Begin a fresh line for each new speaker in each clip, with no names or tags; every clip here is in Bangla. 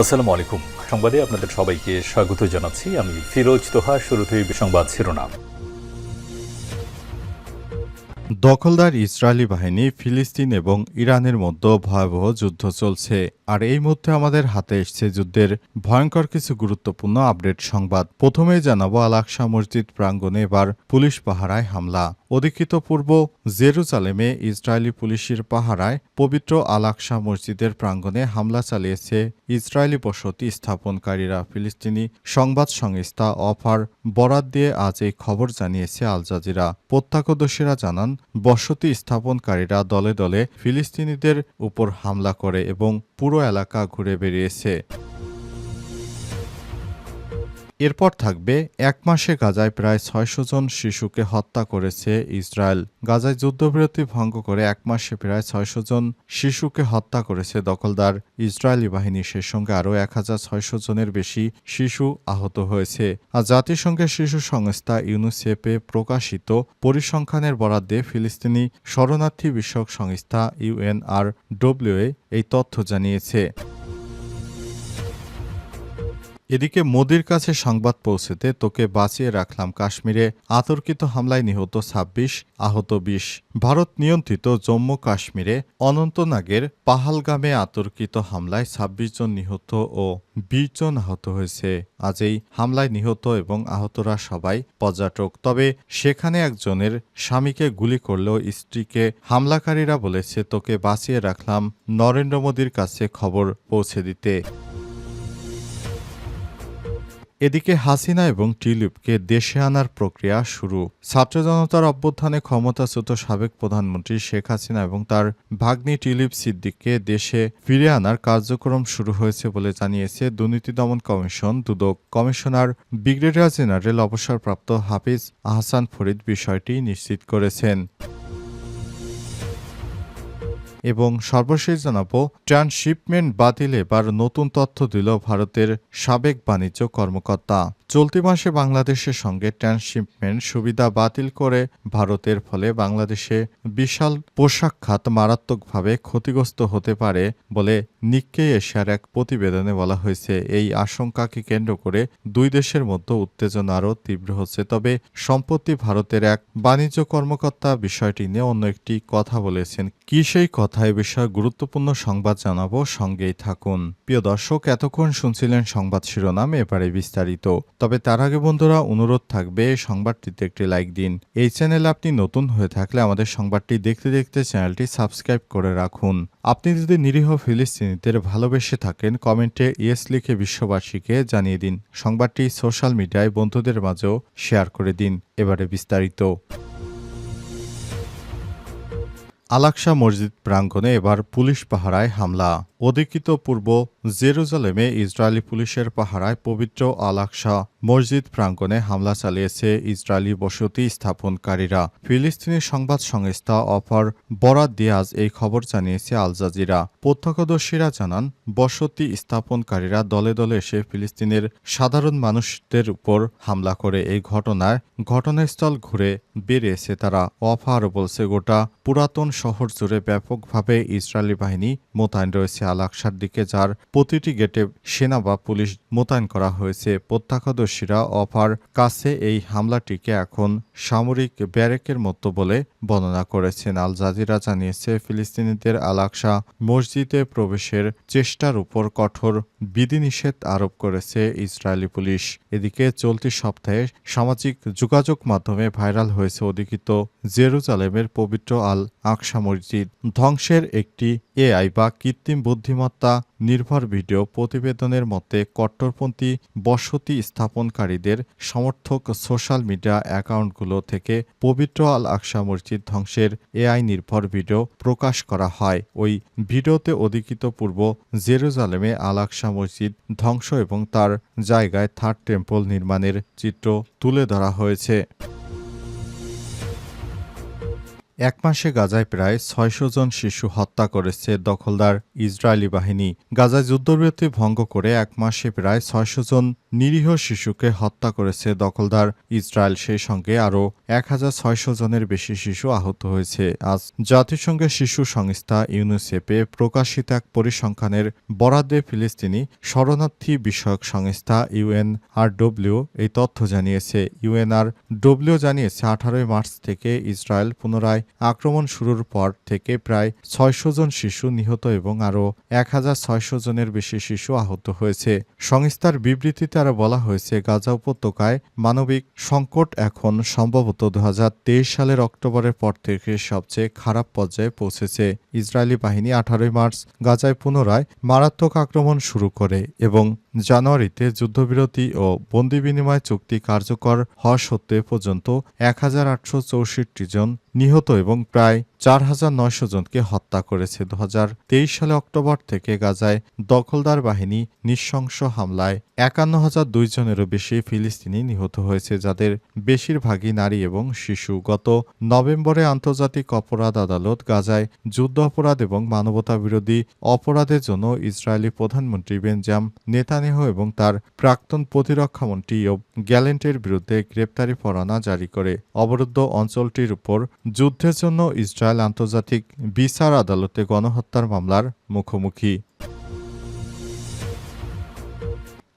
আসসালামু আলাইকুম সংবাদে আপনাদের সবাইকে স্বাগত জানাচ্ছি। আমি ফিরোজ তোহা, শুরুতেই সংবাদ শিরোনাম।
দখলদার ইসরায়েলি বাহিনী ফিলিস্তিন এবং ইরানের মধ্যে ভয়াবহ যুদ্ধ চলছে। আর এই মুহূর্তে আমাদের হাতে এসছে যুদ্ধের ভয়ঙ্কর কিছু গুরুত্বপূর্ণ আপডেট সংবাদ। প্রথমেই জানাব আলাকসা মসজিদ প্রাঙ্গণে এবার পুলিশ পাহারায় হামলা। অধিকৃত পূর্ব জেরুজালেমে ইসরায়েলি পুলিশের পাহারায় পবিত্র আলাকসা মসজিদের প্রাঙ্গণে হামলা চালিয়েছে ইসরায়েলি বসতি স্থাপনকারীরা। ফিলিস্তিনি সংবাদ সংস্থা অফার বরাত দিয়ে আজ এই খবর জানিয়েছে আল জাজিরা। প্রত্যক্ষদর্শীরা জানান, বসতি স্থাপনকারীরা দলে দলে ফিলিস্তিনিদের উপর হামলা করে এবং পুরো এলাকা ঘুরে বেরিয়েছে। এরপর থাকবে এক মাসে গাজায় প্রায় ছয়শো জন শিশুকে হত্যা করেছে ইসরায়েল। গাজায় যুদ্ধবিরতি ভঙ্গ করে এক মাসে প্রায় ছয়শো জন শিশুকে হত্যা করেছে দখলদার ইসরায়েলি বাহিনী। সে সঙ্গে আরও এক হাজার ছয়শো জনের বেশি শিশু আহত হয়েছে। আর জাতিসংঘের শিশু সংস্থা ইউনিসেফে প্রকাশিত পরিসংখ্যানের বরাদ্দে ফিলিস্তিনি শরণার্থী বিষয়ক সংস্থা ইউএনআর ডব্লিউএ এই তথ্য জানিয়েছে। এদিকে মোদির কাছে সংবাদ পৌঁছেতে তোকে বাঁচিয়ে রাখলাম কাশ্মীরে। আতর্কিত হামলায় নিহত ২৬ আহত বিশ। ভারত নিয়ন্ত্রিত জম্মু কাশ্মীরে অনন্তনাগের পাহালগামে আতর্কিত হামলায় ২৬ জন নিহত ও বিশ জন আহত হয়েছে। আজ এই হামলায় নিহত এবং আহতরা সবাই পর্যটক। তবে সেখানে একজনের স্বামীকে গুলি করলেও স্ত্রীকে হামলাকারীরা বলেছে, তোকে বাঁচিয়ে রাখলাম নরেন্দ্র মোদীর কাছে খবর পৌঁছে দিতে। এদিকে হাসিনা এবং টিলিপকে দেশে আনার প্রক্রিয়া শুরু। ছাত্র জনতার অভ্যুত্থানে ক্ষমতাচ্যুত সাবেক প্রধানমন্ত্রী শেখ হাসিনা এবং তার ভাগ্নি টিলিপ সিদ্দিককে দেশে ফিরে আনার কার্যক্রম শুরু হয়েছে বলে জানিয়েছে দুর্নীতি দমন কমিশন দুদক। কমিশনার ব্রিগেডিয়ার জেনারেল অবসরপ্রাপ্ত হাফিজ আহসান ফরিদ বিষয়টি নিশ্চিত করেছেন। এবং সর্বশেষ জানাব, ট্রান্সশিপমেন্ট বাতিলে এবার নতুন তথ্য দিল ভারতের সাবেক বাণিজ্য কর্মকর্তা। চলতি মাসে বাংলাদেশের সঙ্গে ট্রান্সশিপমেন্ট সুবিধা বাতিল করে ভারতের ফলে বাংলাদেশে বিশাল পোশাক খাত মারাত্মকভাবে ক্ষতিগ্রস্ত হতে পারে বলে নিক্কে এশিয়ার এক প্রতিবেদনে বলা হয়েছে। এই আশঙ্কাকে কেন্দ্র করে দুই দেশের মধ্যে উত্তেজনা আরও তীব্র হচ্ছে। তবে সম্প্রতি ভারতের এক বাণিজ্য কর্মকর্তা বিষয়টি নিয়ে অন্য একটি কথা বলেছেন। কি সেই কথা? এ বিষয়ে গুরুত্বপূর্ণ সংবাদ জানাব। সঙ্গেই থাকুন। প্রিয় দর্শক, এতক্ষণ শুনছিলেন সংবাদ শিরোনাম, এবারে বিস্তারিত। তবে তার আগে বন্ধুরা, অনুরোধ থাকবে সংবাদটিতে একটি লাইক দিন। এই চ্যানেলে আপনি নতুন হয়ে থাকলে আমাদের সংবাদটি দেখতে দেখতে চ্যানেলটি সাবস্ক্রাইব করে রাখুন। আপনি যদি নিরীহ ফিলিস্তিনিদের ভালোবেসে থাকেন, কমেন্টে ইয়েস লিখে বিশ্ববাসীকে জানিয়ে দিন। সংবাদটি সোশ্যাল মিডিয়ায় বন্ধুদের মাঝেও শেয়ার করে দিন। এবারে বিস্তারিত। আলাকসা মসজিদ প্রাঙ্গণে এবার পুলিশ পাহারায় হামলা। অধিকৃত পূর্ব জেরুজালেমে ইসরায়েলি পুলিশের পাহারায় পবিত্র আলাকসা মসজিদ প্রাঙ্গণে হামলা চালিয়েছে ইসরায়েলি বসতি স্থাপনকারীরা। ফিলিস্তিনি সংবাদ সংস্থা অফার বরাদ দিয়াজ এই খবর জানিয়েছে আল জাজিরা। প্রত্যক্ষদর্শীরা জানান, বসতি স্থাপনকারীরা দলে দলে এসে ফিলিস্তিনের সাধারণ মানুষদের উপর হামলা করে। এই ঘটনায় ঘটনাস্থল ঘুরে বেরিয়েছে তারা। অফার বলছে, গোটা পুরাতন শহর জুড়ে ব্যাপকভাবে ইসরায়েলি বাহিনী মোতায়েন রয়েছে আলাকসার দিকে, যার প্রতিটি গেটে সেনা বা পুলিশ মোতায়েন করা হয়েছে। প্রত্যক্ষদর্শীরা অফার কাছে এই হামলাটিকে এখন সামরিক ব্যারেকের মতো বলে বর্ণনা করেছেন। আল জাজিরা জানিয়েছে, ফিলিস্তিনিদের আলাকসা মসজিদে প্রবেশের চেষ্টার উপর কঠোর বিধিনিষেধ আরোপ করেছে ইসরায়েলি পুলিশ। এদিকে চলতি সপ্তাহে সামাজিক যোগাযোগ মাধ্যমে ভাইরাল হয়েছে অধিকৃত জেরুজালেমের পবিত্র আল আকসা মসজিদ। ধ্বংসের একটি এআই বা কৃত্রিম বুদ্ধিমত্তা নির্ভর ভিডিও প্রতিবেদনের মতে কট্টরপন্থী বসতি স্থাপনকারীদের সমর্থক সোশ্যাল মিডিয়া অ্যাকাউন্টগুলো থেকে পবিত্র আল আকসা মসজিদ ধ্বংসের এআই নির্ভর ভিডিও প্রকাশ করা হয়। ওই ভিডিওতে অধিকৃত পূর্ব জেরুজালেমে আল আকসা মসজিদ ধ্বংস এবং তার জায়গায় থার্ড টেম্পল নির্মাণের চিত্র তুলে ধরা হয়েছে। এক মাসে গাজায় প্রায় ছয়শো জন শিশু হত্যা করেছে দখলদার ইসরায়েলি বাহিনী। গাজায় যুদ্ধবিরতি ভঙ্গ করে এক মাসে প্রায় ছয়শো জন নিরীহ শিশুকে হত্যা করেছে দখলদার ইসরায়েল। সেই সঙ্গে আরও এক হাজার ছয়শো জনের বেশি শিশু আহত হয়েছে। আজ জাতিসংঘের শিশু সংস্থা ইউনিসেফে প্রকাশিত এক পরিসংখ্যানের বরাদ্দে ফিলিস্তিনি শরণার্থী বিষয়ক সংস্থা ইউএনআরডব্লিউ এই তথ্য জানিয়েছে। ইউএনআরডব্লিউ জানিয়েছে, আঠারোই মার্চ থেকে ইসরায়েল পুনরায় আক্রমণ শুরুর পর থেকে প্রায় ছয়শো জন শিশু নিহত এবং আরও এক হাজার ছয়শো জনের বেশি শিশু আহত হয়েছে। সংস্থার বিবৃতিতে আরও বলা হয়েছে, গাজা উপত্যকায় মানবিক সংকট এখন সম্ভবত দু হাজার তেইশ সালের অক্টোবরের পর থেকে সবচেয়ে খারাপ পর্যায়ে পৌঁছেছে। ইসরায়েলি বাহিনী আঠারোই মার্চ গাজায় পুনরায় মারাত্মক আক্রমণ শুরু করে এবং জানুয়ারিতে যুদ্ধবিরতি ও বন্দি বিনিময় চুক্তি কার্যকর হওয়া সত্ত্বে পর্যন্ত এক হাজার আটশো চৌষট্টি জন নিহত এবং প্রায় চার হাজার নয়শো জনকে হত্যা করেছে। দু সালে অক্টোবর থেকে গাজায় দখলদার বাহিনী নৃশংস হামলায় একান্ন হাজার দুই জনেরও বেশি ফিলিস্তিনি নিহত হয়েছে, যাদের বেশিরভাগই নারী এবং শিশু। গত নভেম্বরে আন্তর্জাতিক অপরাধ আদালত গাজায় যুদ্ধ অপরাধ এবং মানবতা বিরোধী অপরাধের জন্য ইসরায়েলি প্রধানমন্ত্রী বেনজাম নেতানিয়াহ এবং তার প্রাক্তন প্রতিরক্ষামন্ত্রী ও গ্যালেন্টের বিরুদ্ধে গ্রেপ্তারি পরোয়ানা জারি করে। অবরুদ্ধ অঞ্চলটির উপর যুদ্ধের জন্য ইসরায়েল আন্তর্জাতিক বিচার আদালতে গণহত্যার মামলার মুখোমুখি।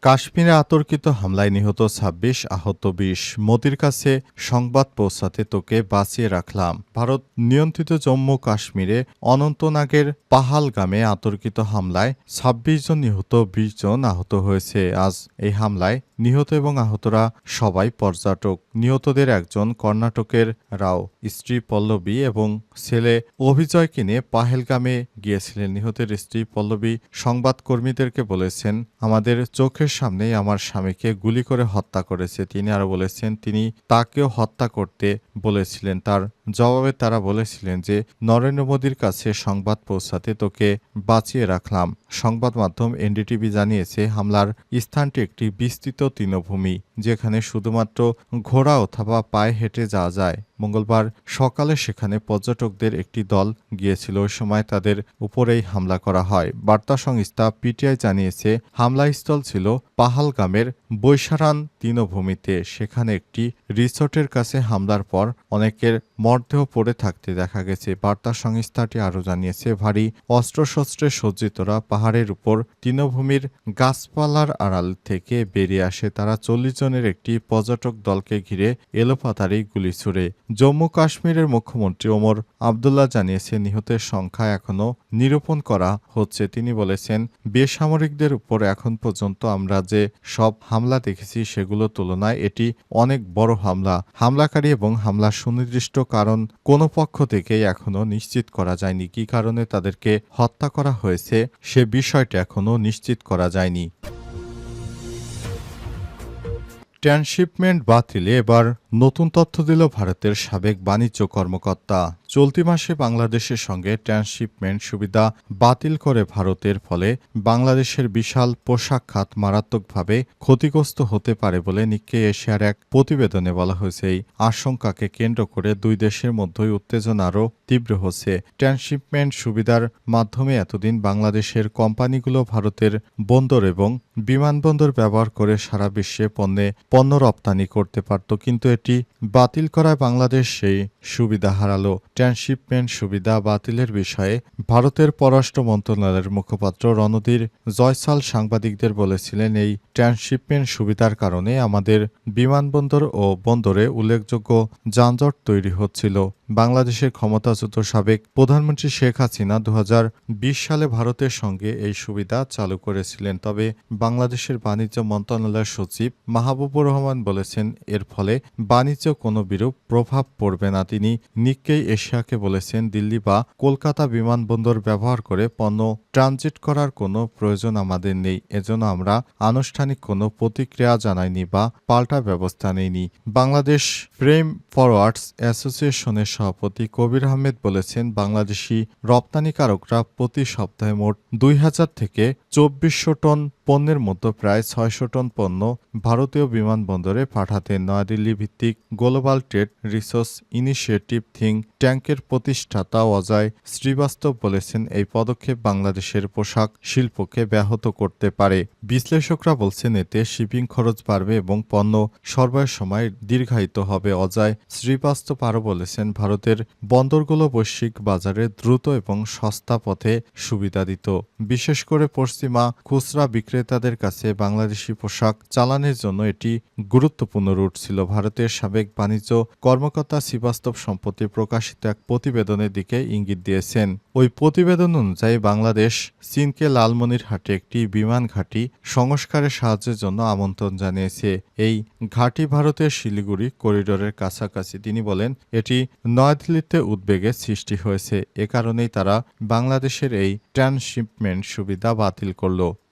কাশ্মীরে আতর্কিত হামলায় নিহত ছাব্বিশ আহত বিশ। মোদির কাছে সংবাদ পৌঁছাতে তোকে বাঁচিয়ে রাখলাম। ভারত নিয়ন্ত্রিত জম্মু কাশ্মীরে অনন্তনাগের পাহালগামে আতর্কিত হামলায় ছাব্বিশ জন নিহত, বিশ জন আহত হয়েছে। আজ এই হামলায় নিহত এবং আহতরা সবাই পর্যটক। নিহতদের একজন কর্ণাটকের রাও, স্ত্রী পল্লবী এবং ছেলে অভিজয়কে নিয়ে পাহেলগামে গিয়েছিলেন। নিহতের স্ত্রী পল্লবী সংবাদকর্মীদেরকে বলেছেন, আমাদের চোখের সামনেই আমার স্বামীকে গুলি করে হত্যা করেছে। তিনি আরও বলেছেন, তিনি তাকেও হত্যা করতে বলেছিলেন। তার জবাবে তারা বলেছিলেন যে, নরেন্দ্র মোদীর কাছে সংবাদ পৌঁছাতে তোকে বাঁচিয়ে রাখলাম। সংবাদ মাধ্যম এনডিটিভি জানিয়েছে, হামলার স্থানটি একটি বিস্তৃত তৃণভূমি, যেখানে শুধুমাত্র ঘোড়া অথবা পায়ে হেঁটে যাওয়া যায়। মঙ্গলবার সকালে সেখানে পর্যটকদের একটি দল গিয়েছিল, ওই সময় তাদের উপরেই হামলা করা হয়। বার্তা সংস্থা পিটিআই জানিয়েছে, হামলাস্থল ছিল পাহালগামের বৈশারান তৃণভূমিতে। সেখানে একটি রিসোর্টের কাছে হামলার পর অনেকের মরদেহ পড়ে থাকতে দেখা গেছে। বার্তা সংস্থাটি আরও জানিয়েছে, ভারী অস্ত্রশস্ত্রে সজ্জিতরা পাহাড়ের উপর তৃণভূমির গাছপালার আড়াল থেকে বেরিয়ে আসে তারা চল্লিশ জনের একটি পর্যটক দলকে ঘিরে এলোপাতারি গুলি ছুড়ে। জম্মু কাশ্মীরের মুখ্যমন্ত্রী ওমর আবদুল্লাহ জানিয়েছে নিহতের সংখ্যা এখনও নিরূপণ করা হচ্ছে। তিনি বলেছেন, বেসামরিকদের উপর এখন পর্যন্ত আমরা যে সব হামলা দেখেছি সেগুলো তুলনায় এটি অনেক বড় হামলা। হামলাকারী এবং হামলার সুনির্দিষ্ট কারণ কোনো পক্ষ থেকেই এখনও নিশ্চিত করা যায়নি। কি কারণে তাদেরকে হত্যা করা হয়েছে সে বিষয়টি এখনও নিশ্চিত করা যায়নি। ট্রান্সশিপমেন্ট বাতিলে এবার নতুন তথ্য দিল ভারতের সাবেক বাণিজ্য কর্মকর্তা। চলতি মাসে বাংলাদেশের সঙ্গে ট্রান্সশিপমেন্ট সুবিধা বাতিল করে ভারতের ফলে বাংলাদেশের বিশাল পোশাক খাত মারাত্মকভাবে ক্ষতিগ্রস্ত হতে পারে বলে নিক্কে এশিয়ার এক প্রতিবেদনে বলা হয়েছে। এই আশঙ্কাকে কেন্দ্র করে দুই দেশের মধ্যেই উত্তেজনা আরও তীব্র হচ্ছে। ট্রান্সশিপমেন্ট সুবিধার মাধ্যমে এতদিন বাংলাদেশের কোম্পানিগুলো ভারতের বন্দর এবং বিমানবন্দর ব্যবহার করে সারা বিশ্বে পণ্যে পণ্য রপ্তানি করতে পারত, কিন্তু এটি বাতিল করায় বাংলাদেশ সেই সুবিধা হারালো। ট্রান্সশিপমেন্ট সুবিধা বাতিলের বিষয়ে ভারতের পররাষ্ট্র মন্ত্রণালয়ের মুখপাত্র রণধীর জয়সাল সাংবাদিকদের বলেছিলেন, এই ট্রান্সশিপমেন্ট সুবিধার কারণে আমাদের বিমানবন্দর ও বন্দরে উল্লেখযোগ্য যানজট তৈরি হচ্ছিল। বাংলাদেশের ক্ষমতাচ্যুত সাবেক প্রধানমন্ত্রী শেখ হাসিনা দু হাজার বিশ সালে ভারতের সঙ্গে এই সুবিধা চালু করেছিলেন। তবে বাংলাদেশের বাণিজ্য মন্ত্রণালয়ের সচিব মাহবুবুর রহমান বলেছেন, এর ফলে বাণিজ্য কোনো বিরূপ প্রভাব পড়বে না। তিনি নিক্কেই এশিয়াকে বলেছেন, দিল্লি বা কলকাতা বিমানবন্দর ব্যবহার করে পণ্য ট্রানজিট করার কোনো প্রয়োজন আমাদের নেই। এজন্য আমরা আনুষ্ঠানিক কোনো প্রতিক্রিয়া জানাইনি বা পাল্টা ব্যবস্থা নেইনি। বাংলাদেশ ফ্রেম ফরওয়ার্ডস অ্যাসোসিয়েশনের সভাপতি কবির আহমেদ বলেছেন বাংলাদেশি রপ্তানিকারকরা প্রতি সপ্তাহে মোট দুই হাজার থেকে চব্বিশশো টন পণ্যের মধ্যে প্রায় ছয়শো টন পণ্য ভারতীয় বিমানবন্দরে পাঠাতে নয়াদিল্লি ভিত্তিক global trade resource initiative think ট্যাঙ্কের প্রতিষ্ঠাতা অজয় শ্রীবাস্তব বলেছেন এই পদক্ষেপ বাংলাদেশের পোশাক শিল্পকে ব্যাহত করতে পারে। বিশ্লেষকরা বলছেন এতে শিপিং খরচ বাড়বে এবং পণ্য সরবরাহের সময় দীর্ঘায়িত হবে। অজয় শ্রীবাস্তব আরও বলেছেন, ভারতের বন্দরগুলো বৈশ্বিক বাজারে দ্রুত এবং সস্তা পথে সুবিধা দিত। বিশেষ করে পশ্চিমা খুচরা বিক্রেতাদের কাছে বাংলাদেশি পোশাক চালানের জন্য এটি গুরুত্বপূর্ণ রুট ছিল ভারতের সাবেক বাণিজ্য কর্মকর্তা শ্রীবাস্তব সম্প্রতি প্রকাশিত এক প্রতিবেদনের দিকে ইঙ্গিত দিয়েছেন। ওই প্রতিবেদন অনুযায়ী বাংলাদেশ চীনকে লালমনিরহাটে একটি বিমান ঘাঁটি সংস্কারের সাহায্যের জন্য আমন্ত্রণ জানিয়েছে। এই ঘাঁটি ভারতের শিলিগুড়ি করিডোরের কাছাকাছি, তিনি বলেন, এটি নয়াদিল্লিতে উদ্বেগের সৃষ্টি হয়েছে। এ কারণেই তারা বাংলাদেশের এই ট্রান্সশিপমেন্ট সুবিধা বাতিল করল।